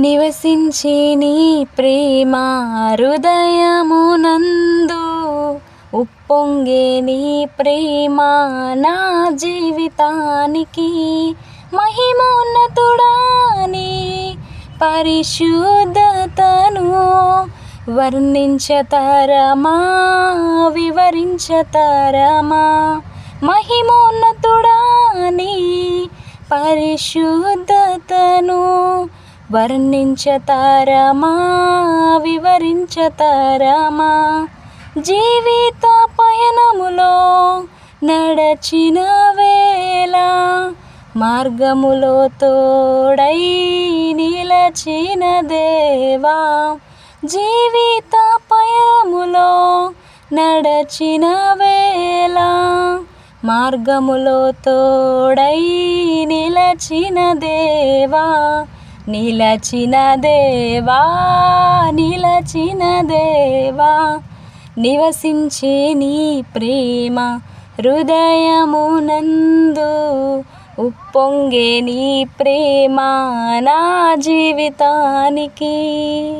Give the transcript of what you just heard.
నివసించి నీ ప్రేమ హృదయమునందు ఉప్పొంగే నీ ప్రేమ నా జీవితానికి మహిమోన్నతుడాని పరిశుద్ధతను వర్ణించతరమా వివరించతరమా? మహిమోన్నతుడాని పరిశుద్ధతను వర్ణించతారమా వివరించతారమా. జీవిత పయనములో నడచిన వేళ మార్గములో తోడై నిలచిన దేవా. జీవిత పయములో నడచిన వేళ మార్గములో తోడై నిలచిన దేవా. నిలచిన దేవా నిలచిన దేవా నివసించే నీ ప్రేమ హృదయమునందు ఉప్పొంగే నీ ప్రేమ నా జీవితానికి.